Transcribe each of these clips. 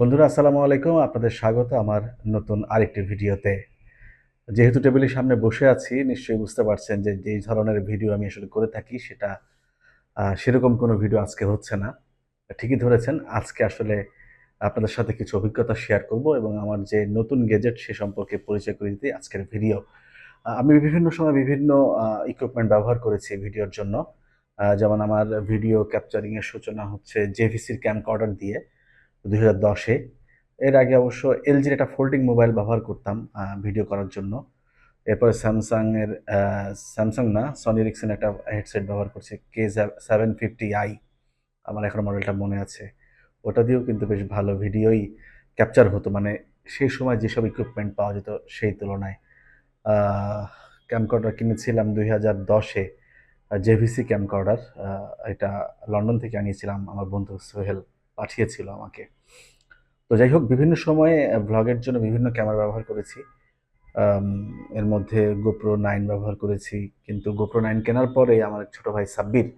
বন্ধুরা, আসসালামু আলাইকুম। আপনাদের স্বাগত আমার নতুন আরেকটি ভিডিওতে। যেহেতু টেবিলের সামনে বসে আছি, নিশ্চয়ই বুঝতে পারছেন যে যেই ধরনের ভিডিও আমি আসলে করে থাকি, সেটা সেরকম কোনো ভিডিও আজকে হচ্ছে না। ঠিকই ধরেছেন, আজকে আসলে আপনাদের সাথে কিছু অভিজ্ঞতা শেয়ার করব এবং আমার যে নতুন গেজেট সে সম্পর্কে পরিচয় করে দিতে আজকের ভিডিও। আমি বিভিন্ন সময় বিভিন্ন ইকুইপমেন্ট ব্যবহার করেছি ভিডিওর জন্য। যেমন আমার ভিডিও ক্যাপচারিংয়ের সূচনা হচ্ছে জেভিসির ক্যামকর্ডার দিয়ে। দুই হাজার দশে। এর আগে অবশ্য এলজির একটা ফোল্ডিং মোবাইল ব্যবহার করতাম ভিডিও করার জন্য। এরপরে স্যামসাং এর স্যামসাং না সনি রিক্সেন একটা হেডসেট ব্যবহার করছে কে সেভেন ফিফটি আই আমার এখন মডেলটা মনে আছে। ওটা দিয়েও কিন্তু বেশ ভালো ভিডিওই ক্যাপচার হতো। মানে সেই সময় যেসব ইকুইপমেন্ট পাওয়া যেত সেই তুলনায়। ক্যামকর্ডার কিনেছিলাম দুই হাজার দশে জেভিসি ক্যামকর্ডার এটা লন্ডন থেকে আনিয়েছিলাম। আমার বন্ধু সোহেল পাঠিয়েছিল আমাকে। তো যাই হোক, বিভিন্ন সময়ে ভ্লগের জন্য বিভিন্ন ক্যামেরা ব্যবহার করেছি। এর মধ্যে গোপ্রো নাইন ব্যবহার করেছি। কিন্তু গোপ্রো নাইন কেনার পরে আমার ছোট ভাই সাব্বির,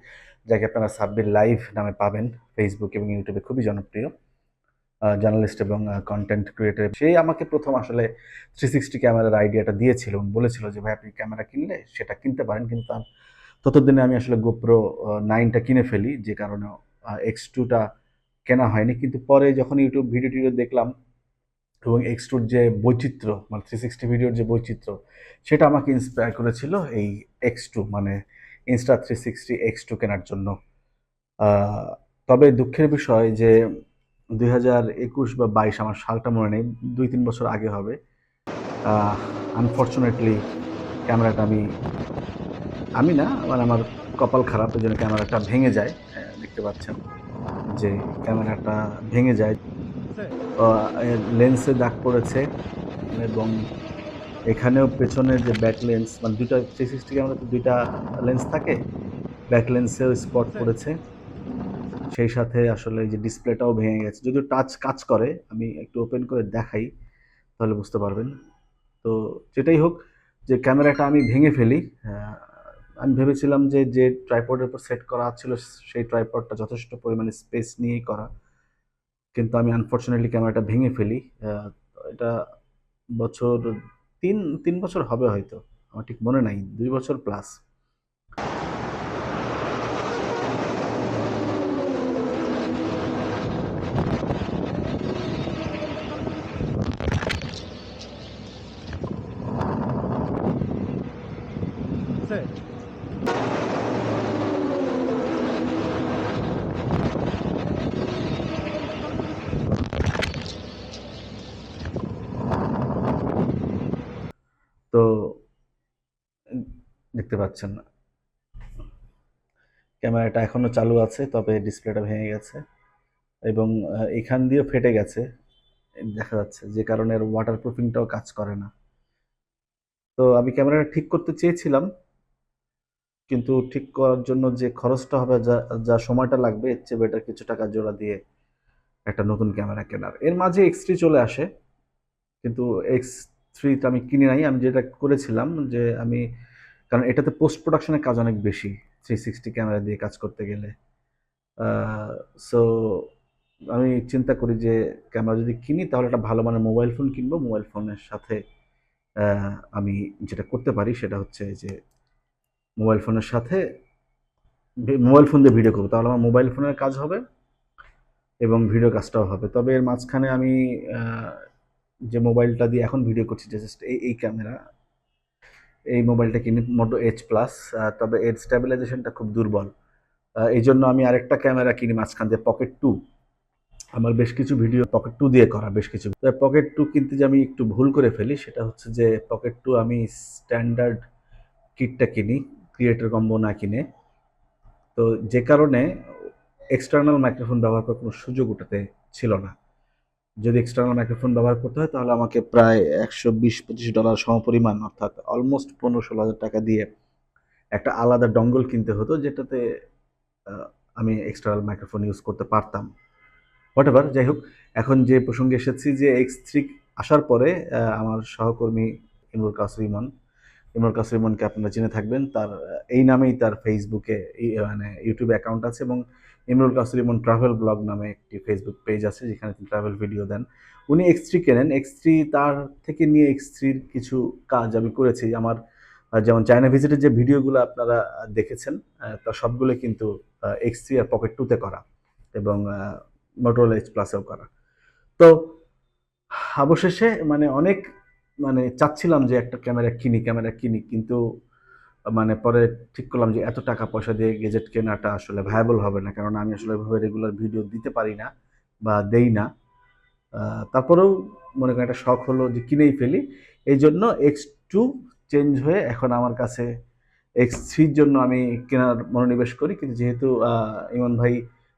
যাকে আপনারা সাব্বির লাইভ নামে পাবেন ফেসবুক এবং ইউটিউবে খুবই জনপ্রিয় জার্নালিস্ট এবং কন্টেন্ট ক্রিয়েটর সেই আমাকে প্রথম আসলে থ্রি সিক্সটি ক্যামেরার আইডিয়াটা দিয়েছিল। বলেছিল যে, ভাই, আপনি ক্যামেরা কিনলে সেটা কিনতে পারেন। কিন্তু তার ততদিনে আমি আসলে গোপ্রো নাইনটা কিনে ফেলি, যে কারণে এক্স টুটা কেনা হয়নি, কিন্তু পরে যখন ইউটিউব ভিডিও টিডিও দেখলাম এবং এক্স টুর যে বৈচিত্র্য মানে থ্রি সিক্সটি ভিডিওর যে বৈচিত্র্য, সেটা আমাকে ইন্সপায়ার করেছিল এই এক্স টু মানে Insta three sixty X two কেনার জন্য। তবে দুঃখের বিষয় যে দুই হাজার একুশ বা বাইশ আমার সালটা মনে নেই দুই তিন বছর আগে হবে। আনফর্চুনেটলি ক্যামেরাটা আমি আমি না মানে আমার কপাল খারাপ ওই জন্য ক্যামেরাটা ভেঙে যায় দেখতে পাচ্ছেন। যে ক্যামেরাটা ভেঙে যায়। লেন্সে দাগ পড়েছে এবং এখানেও পেছনের যে ব্যাক লেন্স মানে দুইটা থ্রি সিক্সটি ক্যামেরাতে দুইটা লেন্স থাকে ব্যাক লেন্সেও স্পট পড়েছে। সেই সাথে আসলে যে ডিসপ্লেটাও ভেঙে গেছে। যদিও টাচ কাজ করে আমি একটু ওপেন করে দেখাই তাহলে বুঝতে পারবেন। তো যেটাই হোক যে ক্যামেরাটা আমি ভেঙে ফেলি আমি ভেবেছিলাম যে যে ট্রাইপডের উপর সেট করা ছিল, সেই ট্রাইপডটা যথেষ্ট পরিমাণে স্পেস নিয়েই করা। কিন্তু আমি আনফর্চুনেটলি ক্যামেরাটা ভেঙে ফেলি। এটা বছর তিন তিন বছর হবে হয়তো। আমার ঠিক মনে নাই, দুই বছর প্লাস তো উম, পাচ্ছেন ক্যামেরাটা এখনও চালু আছে, তবে ডিসপ্লেটা ভেঙে গেছে এবং এখান দিয়েও ফেটে গেছে। দেখা যাচ্ছে যে কারণে ওয়াটার প্রুফিংটাও কাজ করে না। তো আমি ক্যামেরাটা ঠিক করতে চেয়েছিলাম, কিন্তু ঠিক করার জন্য যে খরচটা হবে, যা যা সময়টা লাগবে, এর চেয়ে বেটার কিছু টাকা জোড়া দিয়ে একটা নতুন ক্যামেরা কেনার। এর মাঝে এক্স থ্রি চলে আসে, কিন্তু এক্স থ্রিটা আমি কিনে নাই। আমি যেটা করেছিলাম যে আমি কারণ এটাতে পোস্ট প্রোডাকশনের কাজ অনেক বেশি থ্রি সিক্সটি ক্যামেরা দিয়ে কাজ করতে গেলে। সো আমি চিন্তা করি যে ক্যামেরা যদি কিনি তাহলে একটা ভালো মানের মোবাইল ফোন কিনবো। মোবাইল ফোনের সাথে আমি যেটা করতে পারি সেটা হচ্ছে যে মোবাইল ফোনের সাথে মোবাইল ফোন দিয়ে ভিডিও করব। তাহলে আমার মোবাইল ফোনের কাজ হবে এবং ভিডিও কাজটাও হবে। তবে এর মাঝখানে আমি যে মোবাইলটা দিয়ে এখন ভিডিও করছি জাস্ট এই এই ক্যামেরা এই মোবাইলটা কিনি মোটো এইচ প্লাস তবে এর স্ট্যাবিলাইজেশনটা খুব দুর্বল। এই জন্য আমি আরেকটা ক্যামেরা কিনি মাঝখান দিয়ে পকেট টু আমার বেশ কিছু ভিডিও পকেট টু দিয়ে করা, বেশ কিছু। পকেট টু কিনতে যে আমি একটু ভুল করে ফেলি, সেটা হচ্ছে যে পকেট টু আমি স্ট্যান্ডার্ড কিটটা কিনি ক্রিয়েটর কম্বো না কিনে। তো যে কারণে এক্সটার্নাল মাইক্রোফোন ব্যবহার করার কোনো সুযোগ ওটাতে ছিল না। যদি এক্সটার্নাল মাইক্রোফোন ব্যবহার করতে হয়, তাহলে আমাকে প্রায় একশো বিশ, পঁচিশ ডলার সমপরিমাণ, অর্থাৎ অলমোস্ট পনেরো ষোলো হাজার টাকা দিয়ে একটা আলাদা ডঙ্গল কিনতে হতো, যেটাতে আমি এক্সটার্নাল মাইক্রোফোন ইউজ করতে পারতাম। হোয়াট এভার যাই হোক, এখন যে প্রসঙ্গে এসেছি যে এক্স থ্রি আসার পরে আমার সহকর্মী ইমরুল কাসর ইমন ইমরুল কাসির ইমনকে আপনারা চিনে থাকবেন। তার, এই নামেই তার ফেসবুকে মানে ইউটিউবে অ্যাকাউন্ট আছে এবং ইমরুল কাসির ইমন ট্রাভেল ব্লগ নামে একটি ফেসবুক পেজ আছে যেখানে তিনি ট্রাভেল ভিডিও দেন। উনি এক্স থ্রি কেনেন। এক্স থ্রি তার থেকে নিয়ে এক্স থ্রির কিছু কাজ আমি করেছি। আমার যেমন চায়না ভিজিটের যে ভিডিওগুলো আপনারা দেখেছেন তার সবগুলো কিন্তু এক্স থ্রি আর পকেট টুতে করা এবং মোটরোলা এইচ প্লাসেও করা। তো, অবশেষে মানে অনেক মানে চাচ্ছিলাম যে একটা ক্যামেরা কিনি ক্যামেরা কিনি, কিন্তু মানে পরে ঠিক করলাম যে এত টাকা পয়সা দিয়ে গেজেট কেনাটা আসলে ভায়াবল হবে না। কারণ আমি আসলে ওইভাবে রেগুলার ভিডিও দিতে পারি না বা দেই না। তারপরেও মনে করেন একটা শখ হলো যে কিনেই ফেলি। এই জন্য এক্স টু চেঞ্জ হয়ে এখন আমার কাছে এক্স থ্রির জন্য আমি কেনার মনোনিবেশ করি। কিন্তু যেহেতু ইমন ভাই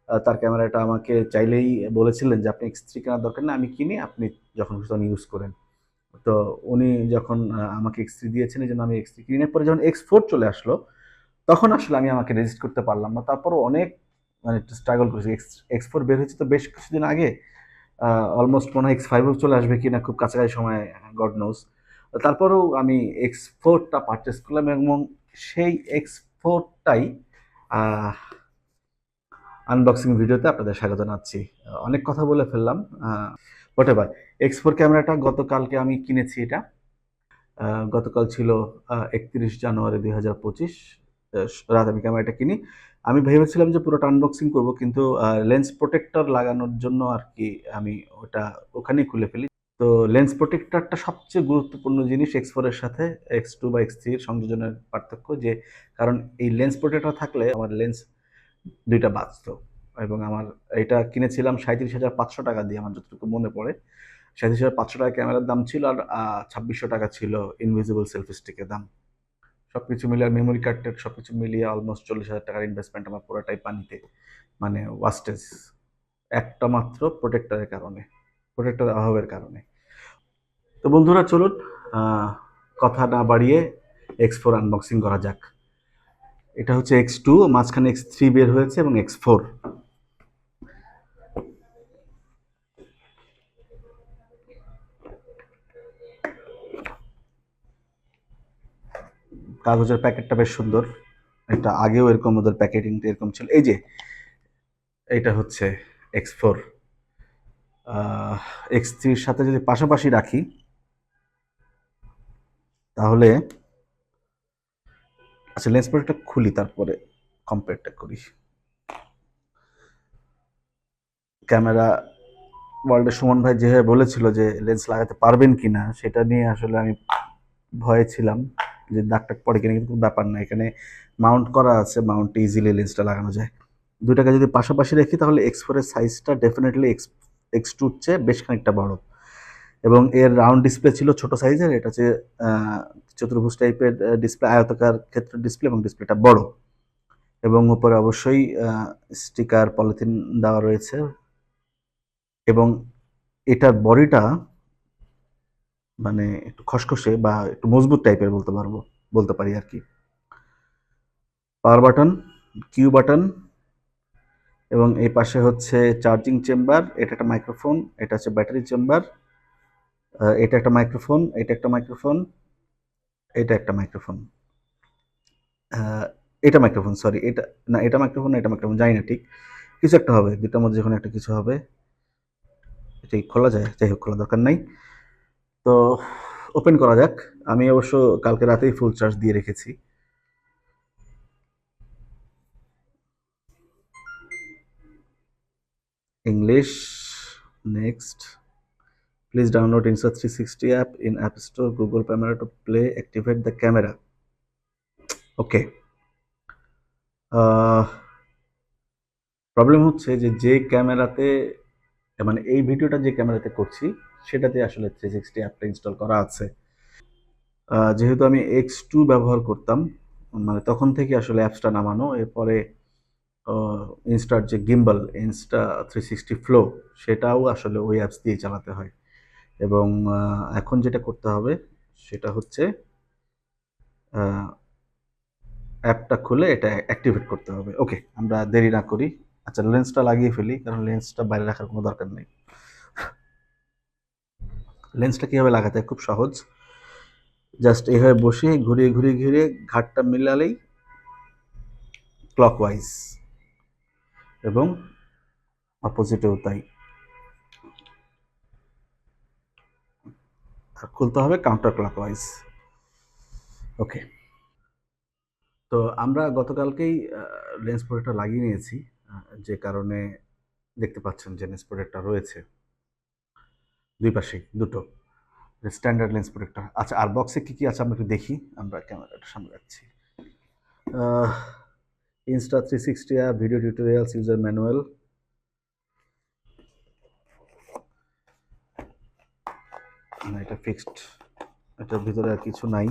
তার ক্যামেরাটা আমাকে চাইলেই বলেছিলেন যে, আপনি এক্স থ্রি কেনার দরকার না আমি কিনি, আপনি যখন ইউজ করেন। তো উনি যখন আমাকে এক্স দিয়েছেন, এই জন্য আমি এক্স থ্রি কিনে। পরে যখন এক্স ফোর চলে আসলো, তখন আসলে আমি আমাকে রেজিস্ট করতে পারলাম না। তারপরও অনেক মানে একটু স্ট্রাগল করেছি। এক্স ফোর বের হয়েছে তো বেশ কিছুদিন আগে অলমোস্ট মনে হয় এক্স ফাইভও চলে আসবে কি না খুব কাছাকাছি সময় গড নোজ তারপরেও আমি এক্স ফোরটা পারচেস করলাম এবং সেই এক্স ফোরটাই আনবক্সিং ভিডিওতে আপনাদের স্বাগত জানাচ্ছি। অনেক কথা বলে ফেললাম এভার এক্স ফোর ক্যামেরাটা গতকালকে আমি কিনেছি এটা। গতকাল ছিল একত্রিশ জানুয়ারি দুই হাজার পঁচিশ। রাত আমি ক্যামেরাটা কিনি। আমি ভেবেছিলাম যে পুরোটা আনবক্সিং করব, কিন্তু লেন্স প্রোটেক্টর লাগানোর জন্য আর কি আমি ওটা ওখানেই খুলে ফেলি। তো লেন্স প্রোটেক্টরটা সবচেয়ে গুরুত্বপূর্ণ জিনিস এক্স ফোরের সাথে এক্স টু বা এক্স থ্রির সংযোজনের পার্থক্য যে, কারণ এই লেন্স প্রোটেক্টর থাকলে আমার লেন্স দুইটা বাঁচতো এবং আমার এটা কিনেছিলাম সাঁত্রিশ হাজার পাঁচশো টাকা দিয়ে, আমার যতটুকু মনে পড়ে। সাঁত্রিশ হাজার পাঁচশো টাকা ক্যামেরার দাম ছিল আর ছাব্বিশশো টাকা ছিল ইনভিজিবল সেলফি স্টিকের দাম। সব কিছু মিলিয়ে মেমোরি কার্ডের সব কিছু মিলিয়ে অলমোস্ট চল্লিশ হাজার টাকার ইনভেস্টমেন্ট আমার পুরোটাই পানিতে মানে ওয়াস্টেজ একটা মাত্র প্রোটেক্টরের কারণে প্রোটেক্টরের অভাবের কারণে। তো বন্ধুরা চলুন কথা না বাড়িয়ে এক্স ফোর আনবক্সিং করা যাক। এটা হচ্ছে এক্স টু মাঝখানে এক্স থ্রি বের হয়েছে এবং এক্স ফোর কাগজের প্যাকেটটা বেশ সুন্দর। এটা আগেও এরকম ওদের প্যাকেটিংটা এরকম ছিল। এই যে এটা হচ্ছে এক্স ফোর এক্স থ্রির সাথে যদি পাশাপাশি রাখি, তাহলে আচ্ছা লেন্স প্রোটেক্টটা খুলি তারপরে কম্পেয়ারটা করি। ক্যামেরা ওয়ার্ল্ডের সুমন ভাই যেভাবে বলেছিল যে লেন্স লাগাতে পারবেন কিনা, সেটা নিয়ে আসলে আমি ভয়ে ছিলাম। যে দাগ টাগ পড়ে কিনা কিন্তু ব্যাপার না। এখানে মাউন্ট করা আছে মাউন্ট ইজিলি লেন্সটা লাগানো যায়। দুটাকে যদি পাশাপাশি রাখি তাহলে এক্স ফোরের সাইজটা ডেফিনেটলি এক্স এক্স টুর চেয়ে বেশ খানিকটা বড়। এবং এর রাউন্ড ডিসপ্লে ছিল ছোট সাইজের এটা হচ্ছে চতুর্ভুজ টাইপের ডিসপ্লে আয়তাকার ক্ষেত্রে ডিসপ্লে এবং ডিসপ্লেটা বড়। এবং উপরে অবশ্যই স্টিকার পলিথিন দেওয়া রয়েছে। এবং এটার বডিটা মানে একটু খসখসে বা একটু মজবুত টাইপের বলতে পারব, বলতে পারি আর কি। পাওয়ার বাটন কিউ বাটন এবং এই পাশে হচ্ছে চার্জিং চেম্বার এটা একটা মাইক্রোফোন এটা হচ্ছে ব্যাটারি চেম্বার এটা একটা মাইক্রোফোন এটা একটা মাইক্রোফোন এটা একটা মাইক্রোফোন এটা মাইক্রোফোন সরি এটা, না, এটা মাইক্রোফোন এটা মাইক্রোফোন জানি না ঠিক। কিছু একটা হবে দুটার মধ্যে যখন একটা কিছু হবে। এটা কি খোলা যায়, যাই হোক, খোলা দরকার নাই। তো ওপেন করা যাক। আমি অবশ্য কালকে রাতেই ফুল চার্জ দিয়ে রেখেছি। English next please download Insta three sixty app in app store Google camera to play activate the camera okay problem হচ্ছে যে যে ক্যামেরাতে মানে এই ভিডিওটা যে ক্যামেরাতে করছি সেটাতে আসলে থ্রি সিক্সটি অ্যাপটা ইনস্টল করা আছে। যেহেতু আমি এক্স টু ব্যবহার করতাম মানে তখন থেকে আসলে অ্যাপসটা নামানো, এরপরে ইনস্টার যে gimbal Insta three sixty flow সেটাও আসলে ওই অ্যাপস দিয়ে চালাতে হয়। এবং এখন যেটা করতে হবে, সেটা হচ্ছে অ্যাপটা খুলে এটা অ্যাক্টিভেট করতে হবে। ওকে আমরা দেরি না করি। আচ্ছা লেন্সটা লাগিয়ে ফেলি, কারণ লেন্সটা বাইরে রাখার কোনো দরকার নেই। লেন্সটা কীভাবে লাগাতে খুব সহজ। জাস্ট এইভাবে বসে ঘুরিয়ে ঘুরিয়ে ঘুরিয়ে ঘাটটা মিলালেই ক্লকওয়াইজ এবং অপোজিটেও তাই। আর খুলতে হবে কাউন্টার ক্লকওয়াইজ ওকে তো আমরা গতকালকেই লেন্স প্রোটেক্টর লাগিয়ে নিয়েছি যে কারণে দেখতে পাচ্ছেন যে লেন্স প্রোটেক্টর রয়েছে। দুই পাশেই দুটো। স্ট্যান্ডার্ড লেন্স প্রোটেক্টর আচ্ছা আর বক্সে কি কি আছে? আমরা একটু দেখি। আমরা ক্যামেরাটা সামনে রাখছি। Insta three sixty video tutorials user manual এটা ফিক্সড এটার ভিতরে আর কিছু নাই।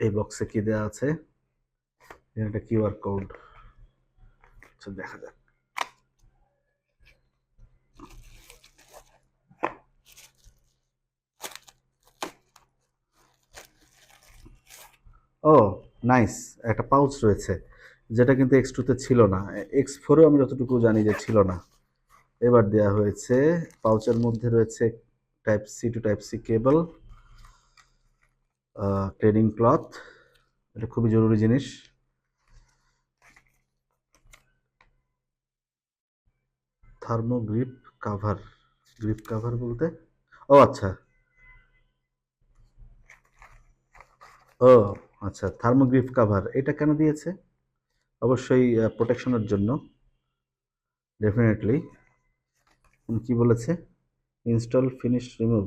এই বক্সে কি দেওয়া আছে? একটা কিউআর কোড দেখা যাক। ও নাইস একটা পাউচ রয়েছে, যেটা কিন্তু এক্স টুতে ছিল না। এক্স ফোরেও আমি যতটুকু জানি যে ছিল না। এবার দেওয়া হয়েছে পাউচের মধ্যে রয়েছে type C to type C cable training cloth এটা খুবই জরুরি জিনিস। Thermo grip cover grip cover বলতে? ও আচ্ছা। ও আচ্ছা থার্মোগ্রিফ কাভার এটা কেন দিয়েছে? অবশ্যই প্রোটেকশনের জন্য। ডেফিনেটলি কি বলেছে? Install finish remove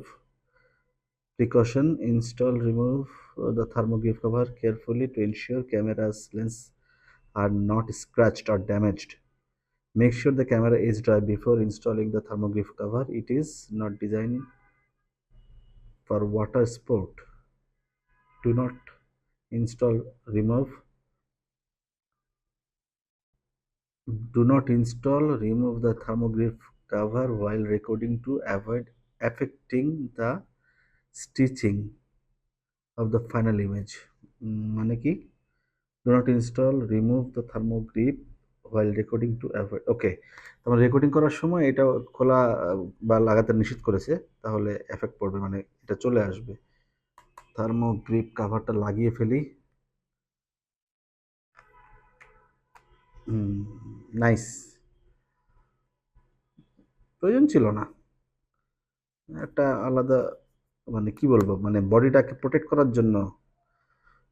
precaution install remove the thermogrip cover carefully to ensure camera lens are not scratched or damaged make sure the camera is dry before installing the thermogrip cover it is not designing for water sport do not install remove do not install remove the thermogryph cover while recording to avoid affecting the stitching of the final image মানে কি do not install remove the thermogrip while recording to avoid ওকে তোমার recording করার সময় এটা খোলা বা লাগাতে নিষেধ করেছে তাহলে এফেক্ট পড়বে মানে এটা চলে আসবে থার্মোগ্রিপ কাভারটা লাগিয়ে ফেলি। নাইস প্রয়োজন ছিল না। একটা আলাদা মানে কি বলব মানে বডিটাকে প্রোটেক্ট করার জন্য।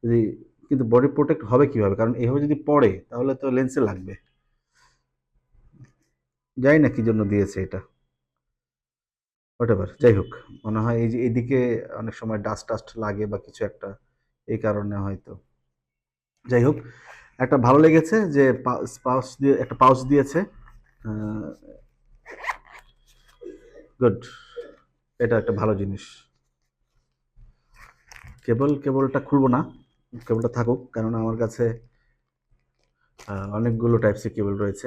যদি, কিন্তু বডি প্রোটেক্ট হবে কীভাবে? কারণ এইভাবে যদি পড়ে, তাহলে তো লেন্সে লাগবে। জানি না কি জন্য দিয়েছে এটা। হোয়াট যাই হোক, মনে হয় এই যে এদিকে অনেক সময় ডাস্ট টাস্ট লাগে বা কিছু একটা, এই কারণে হয়তো। যাই হোক, একটা ভালো লেগেছে যে পাউচ দিয়ে, একটা পাউচ দিয়েছে। গুড এটা একটা ভালো জিনিস। কেবল, কেবলটা খুলবো না, কেবলটা থাকুক, কেননা আমার কাছে অনেকগুলো টাইপসের কেবল রয়েছে।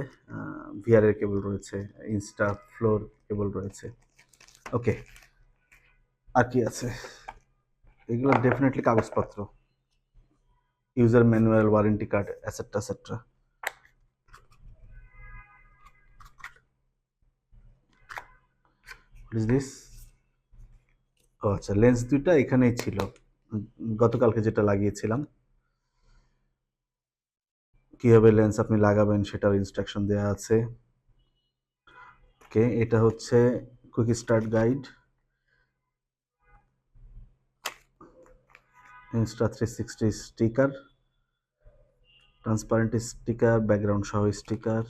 ভিআরের কেবল রয়েছে ইনস্টা ফ্লোর কেবল রয়েছে। ওকে আর কি আছে? এগুলো ডেফিনেটলি কাগজপত্র। User manual warranty card etcetera etcetera ও আচ্ছা লেন্স দুইটা এখানেই ছিল। গতকালকে যেটা লাগিয়েছিলাম। কীভাবে লেন্স আপনি লাগাবেন সেটার ইনস্ট্রাকশন দেওয়া আছে। ওকে এটা হচ্ছে quick start guide Insta three sixty sticker transparent sticker background সহ স্টিকার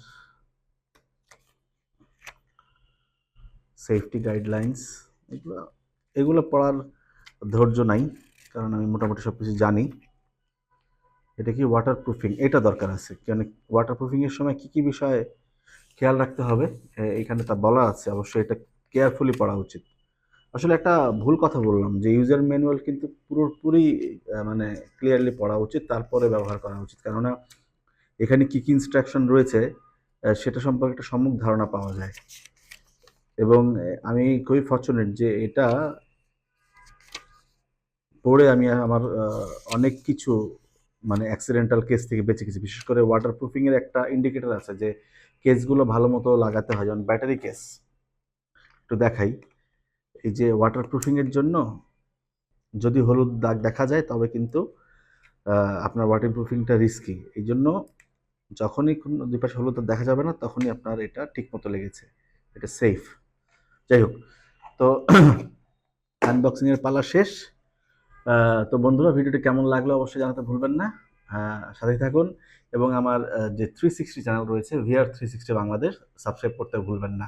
সেফটি গাইডলাইন্স এগুলো এগুলো পড়ার ধৈর্য নাই, কারণ আমি মোটামুটি সব কিছু জানি। এটা কি ওয়াটার প্রুফিং এটা দরকার আছে। কেন ওয়াটার প্রুফিংয়ের সময় কি কি বিষয়ে খেয়াল রাখতে হবে? এখানে তা বলা আছে। অবশ্যই এটা কেয়ারফুলি পড়া উচিত। আসলে একটা ভুল কথা বললাম যে ইউজার ম্যানুয়াল কিন্তু পুরোপুরি মানে ক্লিয়ারলি পড়া উচিত, তারপরে ব্যবহার করা উচিত। কেননা এখানে কি কি ইনস্ট্রাকশন রয়েছে সেটা সম্পর্কে একটা সম্মুখ ধারণা পাওয়া যায়। এবং আমি খুবই ফর্চুনেট যে এটা পড়ে আমি আমার অনেক কিছু মানে অ্যাক্সিডেন্টাল কেস থেকে বেঁচে গেছি। বিশেষ করে ওয়াটার প্রুফিংয়ের একটা ইন্ডিকেটর আছে যে কেসগুলো ভালো মতো লাগাতে হয়, যেমন ব্যাটারি কেস একটু দেখাই। এই যে ওয়াটার প্রুফিংয়ের জন্য যদি হলুদ দাগ দেখা যায় তবে কিন্তু আপনার ওয়াটার প্রুফিংটা রিস্কি এই জন্য যখনই কোনো দুই পাশে হলুদ দেখা যাবে না, তখনই আপনার এটা ঠিক মতো লেগেছে। এটা সেফ যাই হোক, তো আনবক্সিং এর পালা শেষ। তো বন্ধুরা, ভিডিওটি কেমন লাগল অবশ্যই জানাতে ভুলবেন না। সাথেই থাকুন এবং আমার যে থ্রি সিক্সটি চ্যানেল রয়েছে VR three sixty Bangladesh subscribe করতে ভুলবেন না।